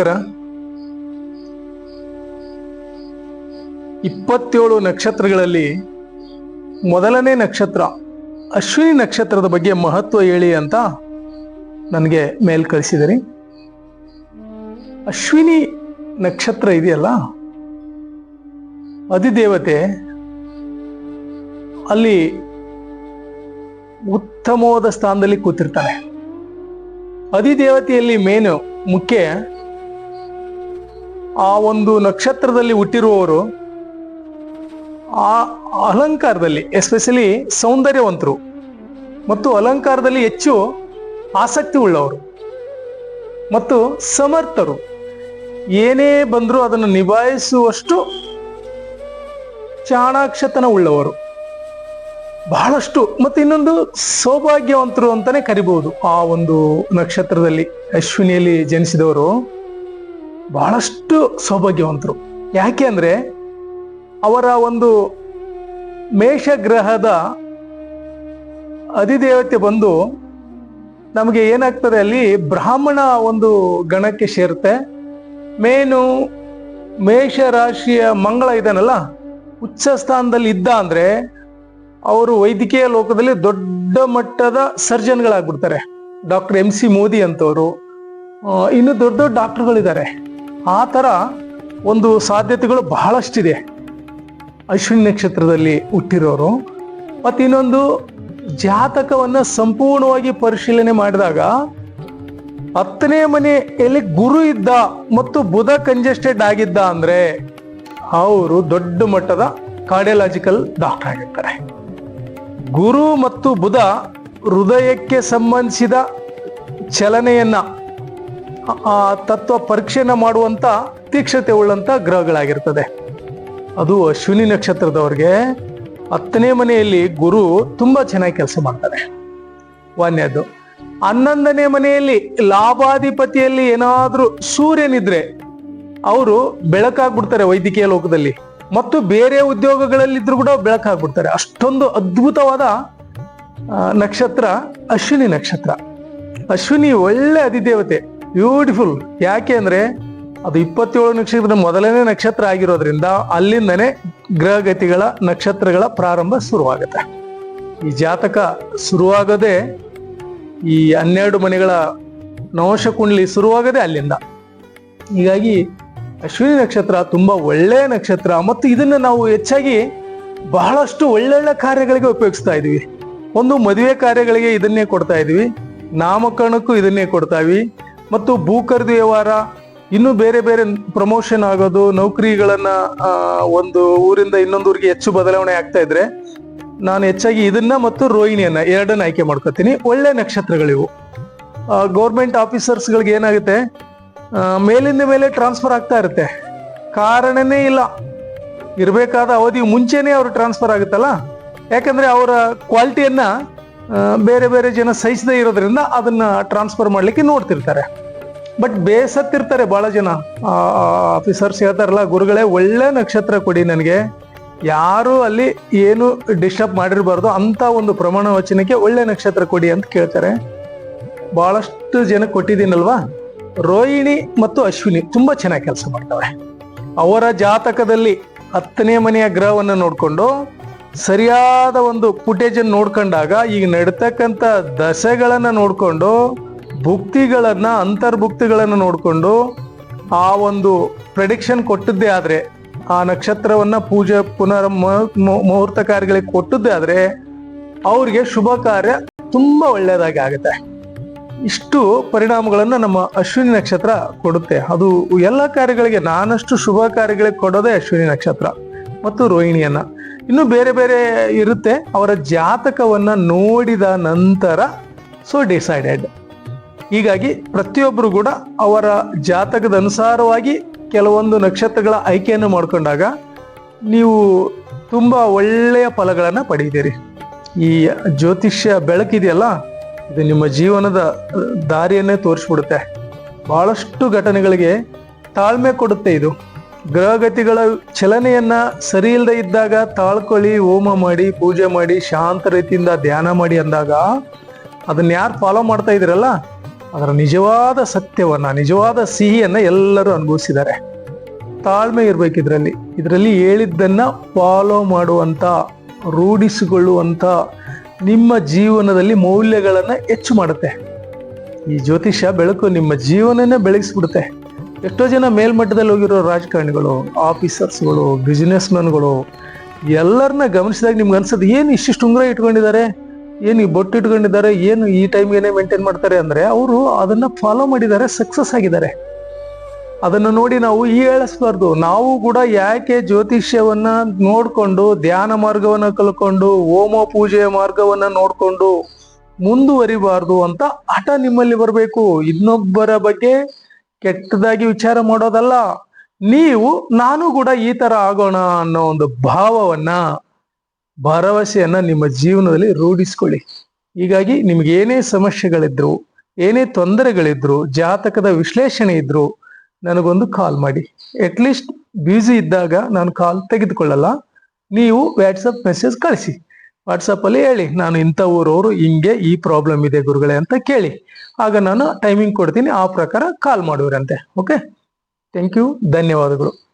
ನಮಸ್ಕಾರ ಇಪ್ಪತ್ತೇಳು ನಕ್ಷತ್ರಗಳಲ್ಲಿ ಮೊದಲನೇ ನಕ್ಷತ್ರ ಅಶ್ವಿನಿ ನಕ್ಷತ್ರದ ಬಗ್ಗೆ ಮಹತ್ವ ಹೇಳಿ ಅಂತ ನನಗೆ ಮೇಲ್ ಕಳಿಸಿದಿರಿ. ಅಶ್ವಿನಿ ನಕ್ಷತ್ರ ಇದೆಯಲ್ಲ, ಅಧಿದೇವತೆ, ಅಲ್ಲಿ ಉತ್ತಮವಾದ ಸ್ಥಾನದಲ್ಲಿ ಕೂತಿರ್ತಾನೆ. ಅಧಿದೇವತೆಯಲ್ಲಿ ಮೇನು ಮುಖ್ಯ ಆ ಒಂದು ನಕ್ಷತ್ರದಲ್ಲಿ ಹುಟ್ಟಿರುವವರು ಆ ಅಲಂಕಾರದಲ್ಲಿ ಎಸ್ಪೆಷಲಿ ಸೌಂದರ್ಯವಂತರು ಮತ್ತು ಅಲಂಕಾರದಲ್ಲಿ ಹೆಚ್ಚು ಆಸಕ್ತಿ ಉಳ್ಳವರು ಮತ್ತು ಸಮರ್ಥರು. ಏನೇ ಬಂದರೂ ಅದನ್ನು ನಿಭಾಯಿಸುವಷ್ಟು ಚಾಣಾಕ್ಷತನ ಉಳ್ಳವರು. ಬಹಳಷ್ಟು ಮತ್ತು ಇನ್ನೊಂದು ಸೌಭಾಗ್ಯವಂತರು ಅಂತಾನೆ ಕರಿಬಹುದು ಆ ಒಂದು ನಕ್ಷತ್ರದಲ್ಲಿ ಅಶ್ವಿನಿಯಲ್ಲಿ ಜನಿಸಿದವರು. ಬಹಳಷ್ಟು ಸೌಭಾಗ್ಯವಂತರು. ಯಾಕೆ ಅಂದರೆ ಅವರ ಒಂದು ಮೇಷಗ್ರಹದ ಅಧಿದೇವತೆ ಬಂದು ನಮಗೆ ಏನಾಗ್ತದೆ ಅಲ್ಲಿ ಬ್ರಾಹ್ಮಣ ಒಂದು ಗಣಕ್ಕೆ ಸೇರುತ್ತೆ. ಮೇನು ಮೇಷ ರಾಶಿಯ ಮಂಗಳ ಇದಾನಲ್ಲ ಉಚ್ಚ ಸ್ಥಾನದಲ್ಲಿ ಇದ್ದ ಅಂದರೆ ಅವರು ವೈದ್ಯಕೀಯ ಲೋಕದಲ್ಲಿ ದೊಡ್ಡ ಮಟ್ಟದ ಸರ್ಜನ್ಗಳಾಗ್ಬಿಡ್ತಾರೆ. ಡಾಕ್ಟರ್ ಎಂ ಸಿ ಮೋದಿ ಅಂತವರು ಇನ್ನು ದೊಡ್ಡ ದೊಡ್ಡ ಡಾಕ್ಟರ್ಗಳಿದ್ದಾರೆ. ಆ ಥರ ಒಂದು ಸಾಧ್ಯತೆಗಳು ಬಹಳಷ್ಟಿದೆ. ಅಶ್ವಿನಿ ನಕ್ಷತ್ರದಲ್ಲಿ ಹುಟ್ಟಿರೋರು. ಮತ್ತು ಇನ್ನೊಂದು ಜಾತಕವನ್ನು ಸಂಪೂರ್ಣವಾಗಿ ಪರಿಶೀಲನೆ ಮಾಡಿದಾಗ ಹತ್ತನೇ ಮನೆಯಲ್ಲಿ ಗುರು ಇದ್ದ ಮತ್ತು ಬುಧ ಕಂಜೆಸ್ಟೆಡ್ ಆಗಿದ್ದ ಅಂದರೆ ಅವರು ದೊಡ್ಡ ಮಟ್ಟದ ಕಾರ್ಡಿಯಾಲಜಿಕಲ್ ಡಾಕ್ಟರ್ ಆಗಿರ್ತಾರೆ. ಗುರು ಮತ್ತು ಬುಧ ಹೃದಯಕ್ಕೆ ಸಂಬಂಧಿಸಿದ ಚಲನೆಯನ್ನ ಆ- ತತ್ವ ಪರೀಕ್ಷೆಯನ್ನ ಮಾಡುವಂತ ತೀಕ್ಷತೆ ಉಳ್ಳಂಥ ಗ್ರಹಗಳಾಗಿರ್ತದೆ. ಅದು ಅಶ್ವಿನಿ ನಕ್ಷತ್ರದವ್ರಿಗೆ ಹತ್ತನೇ ಮನೆಯಲ್ಲಿ ಗುರು ತುಂಬಾ ಚೆನ್ನಾಗಿ ಕೆಲಸ ಮಾಡ್ತಾರೆ. ಒಂದನೇದು ಹನ್ನೊಂದನೇ ಮನೆಯಲ್ಲಿ ಲಾಭಾಧಿಪತಿಯಲ್ಲಿ ಏನಾದರೂ ಸೂರ್ಯನಿದ್ರೆ ಅವರು ಬೆಳಕಾಗ್ಬಿಡ್ತಾರೆ ವೈದ್ಯಕೀಯ ಲೋಕದಲ್ಲಿ. ಮತ್ತು ಬೇರೆ ಉದ್ಯೋಗಗಳಲ್ಲಿದ್ದರೂ ಕೂಡ ಬೆಳಕಾಗ್ಬಿಡ್ತಾರೆ. ಅಷ್ಟೊಂದು ಅದ್ಭುತವಾದ ನಕ್ಷತ್ರ ಅಶ್ವಿನಿ ನಕ್ಷತ್ರ. ಅಶ್ವಿನಿ ಒಳ್ಳೆ ಅಧಿದೇವತೆ. ಬ್ಯೂಟಿಫುಲ್ ಯಾಕೆ ಅಂದ್ರೆ ಅದು ಇಪ್ಪತ್ತೇಳು ನಕ್ಷತ್ರದ ಮೊದಲನೇ ನಕ್ಷತ್ರ ಆಗಿರೋದ್ರಿಂದ ಅಲ್ಲಿಂದನೇ ಗ್ರಹಗತಿಗಳ ನಕ್ಷತ್ರಗಳ ಪ್ರಾರಂಭ ಶುರುವಾಗುತ್ತೆ. ಈ ಜಾತಕ ಶುರುವಾಗದೆ ಈ ಹನ್ನೆರಡು ಮನೆಗಳ ನವಶ ಕುಂಡ್ಲಿ ಶುರುವಾಗದೆ ಅಲ್ಲಿಂದ. ಹೀಗಾಗಿ ಅಶ್ವಿನಿ ನಕ್ಷತ್ರ ತುಂಬಾ ಒಳ್ಳೆಯ ನಕ್ಷತ್ರ ಮತ್ತು ಇದನ್ನ ನಾವು ಹೆಚ್ಚಾಗಿ ಬಹಳಷ್ಟು ಒಳ್ಳೊಳ್ಳೆ ಕಾರ್ಯಗಳಿಗೆ ಉಪಯೋಗಿಸ್ತಾ ಇದೀವಿ. ಒಂದು ಮದುವೆ ಕಾರ್ಯಗಳಿಗೆ ಇದನ್ನೇ ಕೊಡ್ತಾ ಇದೀವಿ. ನಾಮಕರಣಕ್ಕೂ ಇದನ್ನೇ ಕೊಡ್ತಾವಿ ಮತ್ತು ಭೂ ಖರೀದಿ ವ್ಯವಹಾರ, ಇನ್ನೂ ಬೇರೆ ಬೇರೆ ಪ್ರಮೋಷನ್ ಆಗೋದು, ನೌಕರಿಗಳನ್ನ ಒಂದು ಊರಿಂದ ಇನ್ನೊಂದು ಊರಿಗೆ ಹೆಚ್ಚು ಬದಲಾವಣೆ ಆಗ್ತಾ ಇದ್ರೆ ನಾನು ಹೆಚ್ಚಾಗಿ ಇದನ್ನ ಮತ್ತು ರೋಹಿಣಿಯನ್ನ ಎರಡನ್ನ ಆಯ್ಕೆ ಮಾಡ್ಕೋತೀನಿ. ಒಳ್ಳೆ ನಕ್ಷತ್ರಗಳಿವು ಗೌರ್ಮೆಂಟ್ ಆಫೀಸರ್ಸ್ಗಳಿಗೆ ಏನಾಗುತ್ತೆ? ಮೇಲಿಂದ ಮೇಲೆ ಟ್ರಾನ್ಸ್ಫರ್ ಆಗ್ತಾ ಇರುತ್ತೆ. ಕಾರಣನೇ ಇಲ್ಲ. ಇರಬೇಕಾದ ಅವಧಿ ಮುಂಚೆನೇ ಅವರು ಟ್ರಾನ್ಸ್ಫರ್ ಆಗುತ್ತಲ್ಲ? ಯಾಕಂದ್ರೆ ಅವರ ಕ್ವಾಲಿಟಿಯನ್ನ ಬೇರೆ ಬೇರೆ ಜನ ಸಹಿಸದೇ ಇರೋದ್ರಿಂದ ಅದನ್ನ ಟ್ರಾನ್ಸ್ಫರ್ ಮಾಡ್ಲಿಕ್ಕೆ ನೋಡ್ತಿರ್ತಾರೆ. ಬಟ್ ಬೇಸತ್ತಿರ್ತಾರೆ ಬಹಳ ಜನ. ಆಫೀಸರ್ಸ್ ಹೇಳ್ತಾರಲ್ಲ, ಗುರುಗಳೇ ಒಳ್ಳೆ ನಕ್ಷತ್ರ ಕೊಡಿ ನನಗೆ. ಯಾರು ಅಲ್ಲಿ ಏನು ಡಿಸ್ಟರ್ಬ್ ಮಾಡಿರಬಾರ್ದು, ಅಂತ ಒಂದು ಪ್ರಮಾಣ ವಚನಕ್ಕೆ ಒಳ್ಳೆ ನಕ್ಷತ್ರ ಕೊಡಿ ಅಂತ ಕೇಳ್ತಾರೆ. ಬಹಳಷ್ಟು ಜನ ಕೊಟ್ಟಿದ್ದೀನಲ್ವಾ? ರೋಹಿಣಿ ಮತ್ತು ಅಶ್ವಿನಿ ತುಂಬಾ ಚೆನ್ನಾಗಿ ಕೆಲಸ ಮಾಡ್ತವೆ ಅವರ ಜಾತಕದಲ್ಲಿ ಹತ್ತನೇ ಮನೆಯ ಗ್ರಹವನ್ನು ನೋಡಿಕೊಂಡು, ಸರಿಯಾದ ಒಂದು ಫುಟೇಜನ್ನು ನೋಡ್ಕೊಂಡಾಗ ಈಗ ನಡ್ತಕ್ಕಂಥ ದಶೆಗಳನ್ನು ನೋಡ್ಕೊಂಡು ಭುಕ್ತಿಗಳನ್ನ, ಅಂತರ್ಭುಕ್ತಿಗಳನ್ನ ನೋಡಿಕೊಂಡು ಆ ಒಂದು ಪ್ರೆಡಿಕ್ಷನ್ ಕೊಟ್ಟದ್ದೇ ಆದ್ರೆ, ಆ ನಕ್ಷತ್ರವನ್ನ ಪೂಜೆ ಪುನರ್ ಮುಹೂರ್ತ ಕಾರ್ಯಗಳಿಗೆ ಕೊಟ್ಟದ್ದೇ ಆದ್ರೆ, ಅವ್ರಿಗೆ ಶುಭ ಕಾರ್ಯ ತುಂಬಾ ಒಳ್ಳೆಯದಾಗಿ ಆಗುತ್ತೆ. ಇಷ್ಟು ಪರಿಣಾಮಗಳನ್ನು ನಮ್ಮ ಅಶ್ವಿನಿ ನಕ್ಷತ್ರ ಕೊಡುತ್ತೆ. ಅದು ಎಲ್ಲ ಕಾರ್ಯಗಳಿಗೆ, ನಾನಷ್ಟು ಶುಭ ಕಾರ್ಯಗಳಿಗೆ ಕೊಡೋದೇ ಅಶ್ವಿನಿ ನಕ್ಷತ್ರ ಮತ್ತು ರೋಹಿಣಿಯನ್ನ. ಇನ್ನು ಬೇರೆ ಬೇರೆ ಇರುತ್ತೆ. ಅವರ ಜಾತಕವನ್ನ ನೋಡಿದ ನಂತರ ಸೊ ಡಿಸೈಡೆಡ್ ಹೀಗಾಗಿ ಪ್ರತಿಯೊಬ್ಬರು ಕೂಡ ಅವರ ಜಾತಕದ ಅನುಸಾರವಾಗಿ ಕೆಲವೊಂದು ನಕ್ಷತ್ರಗಳ ಆಯ್ಕೆಯನ್ನು ಮಾಡಿಕೊಂಡಾಗ ನೀವು ತುಂಬ ಒಳ್ಳೆಯ ಫಲಗಳನ್ನು ಪಡೆಯುತ್ತೀರಿ ಈ ಜ್ಯೋತಿಷ್ಯ ಬೆಳಕಿದೆಯಲ್ಲ, ಇದು ನಿಮ್ಮ ಜೀವನದ ದಾರಿಯನ್ನೇ ತೋರಿಸ್ಬಿಡುತ್ತೆ. ಭಾಳಷ್ಟು ಘಟನೆಗಳಿಗೆ ತಾಳ್ಮೆ ಕೊಡುತ್ತೆ ಇದು. ಗ್ರಹಗತಿಗಳ ಚಲನೆಯನ್ನ ಸರಿ ಇಲ್ಲದೆ ಇದ್ದಾಗ ತಾಳ್ಕೊಳ್ಳಿ, ಹೋಮ ಮಾಡಿ, ಪೂಜೆ ಮಾಡಿ, ಶಾಂತ ರೀತಿಯಿಂದ ಧ್ಯಾನ ಮಾಡಿ ಅಂದಾಗ ಅದನ್ನ ಯಾರು ಫಾಲೋ ಮಾಡ್ತಾ ಇದ್ದೀರಲ್ಲ ಅದರ ನಿಜವಾದ ಸತ್ಯವನ್ನ, ನಿಜವಾದ ಸಿಹಿಯನ್ನ ಎಲ್ಲರೂ ಅನುಭವಿಸಿದ್ದಾರೆ. ತಾಳ್ಮೆ ಇರ್ಬೇಕು ಇದರಲ್ಲಿ. ಇದರಲ್ಲಿ ಹೇಳಿದ್ದನ್ನ ಫಾಲೋ ಮಾಡುವಂತ ರೂಢಿಸಿಕೊಳ್ಳುವಂಥ ನಿಮ್ಮ ಜೀವನದಲ್ಲಿ ಮೌಲ್ಯಗಳನ್ನ ಹೆಚ್ಚು ಮಾಡುತ್ತೆ. ಈ ಜ್ಯೋತಿಷ್ಯ ಬೆಳಕು ನಿಮ್ಮ ಜೀವನನೇ ಬೆಳಗಿಸ್ಬಿಡುತ್ತೆ. ಎಷ್ಟೋ ಜನ ಮೇಲ್ಮಟ್ಟದಲ್ಲಿ ಹೋಗಿರೋ ರಾಜಕಾರಣಿಗಳು, ಆಫೀಸರ್ಸ್ಗಳು ಬಿಸ್ನೆಸ್ ಮ್ಯಾನ್ಗಳು ಎಲ್ಲರನ್ನ ಗಮನಿಸಿದಾಗ ನಿಮ್ಗೆ ಅನ್ಸೋದು, ಏನು ಇಷ್ಟಿಷ್ಟು ಉಂಗುರ ಇಟ್ಕೊಂಡಿದ್ದಾರೆ? ಏನು ಈ ಬೊಟ್ಟು ಇಟ್ಕೊಂಡಿದ್ದಾರೆ, ಏನು ಈ ಟೈಮ್ಗೆ ಮೇಂಟೈನ್ ಮಾಡ್ತಾರೆ ಅಂದ್ರೆ ಅವರು ಅದನ್ನ ಫಾಲೋ ಮಾಡಿದ್ದಾರೆ ಸಕ್ಸಸ್ ಆಗಿದ್ದಾರೆ. ಅದನ್ನ ನೋಡಿ ನಾವು ಈ ಹೇಳಿಸ್ಬಾರ್ದು. ನಾವು ಕೂಡ ಯಾಕೆ ಜ್ಯೋತಿಷ್ಯವನ್ನ ನೋಡ್ಕೊಂಡು, ಧ್ಯಾನ ಮಾರ್ಗವನ್ನ ಕಲ್ಕೊಂಡು, ಹೋಮ ಪೂಜೆಯ ಮಾರ್ಗವನ್ನ ನೋಡ್ಕೊಂಡು ಮುಂದುವರಿಬಾರ್ದು ಅಂತ ಹಠ ನಿಮ್ಮಲ್ಲಿ ಬರಬೇಕು. ಇನ್ನೊಬ್ಬರ ಬಗ್ಗೆ ಕೆಟ್ಟದಾಗಿ ವಿಚಾರ ಮಾಡೋದಲ್ಲ. ನೀವು, ನಾನು ಕೂಡ ಈ ತರ ಆಗೋಣ ಅನ್ನೋ ಒಂದು ಭಾವವನ್ನ ಭರವಸೆಯನ್ನ ನಿಮ್ಮ ಜೀವನದಲ್ಲಿ ರೂಢಿಸ್ಕೊಳ್ಳಿ. ಹೀಗಾಗಿ ನಿಮ್ಗೆ ಏನೇ ಸಮಸ್ಯೆಗಳಿದ್ರು, ಏನೇ ತೊಂದರೆಗಳಿದ್ರು, ಜಾತಕದ ವಿಶ್ಲೇಷಣೆ ಇದ್ರು, ನನಗೊಂದು ಕಾಲ್ ಮಾಡಿ. ಅಟ್ಲೀಸ್ಟ್ ಬ್ಯುಸಿ ಇದ್ದಾಗ ನಾನು ಕಾಲ್ ತೆಗೆದುಕೊಳ್ಳಲ್ಲ. ನೀವು ವಾಟ್ಸಪ್ ಮೆಸೇಜ್ ಕಳಿಸಿ. ವಾಟ್ಸಪ್ ಅಲ್ಲಿ ಹೇಳಿ, ನಾನು ಇಂಥ ಊರವರು, ಹಿಂಗೆ ಈ ಪ್ರಾಬ್ಲಮ್ ಇದೆ ಗುರುಗಳೇ ಅಂತ ಕೇಳಿ. ಆಗ ನಾನು ಟೈಮಿಂಗ್ ಕೊಡ್ತೀನಿ, ಆ ಪ್ರಕಾರ ಕಾಲ್ ಮಾಡುವರಂತೆ. ಓಕೆ ಥ್ಯಾಂಕ್ ಯು ಧನ್ಯವಾದಗಳು.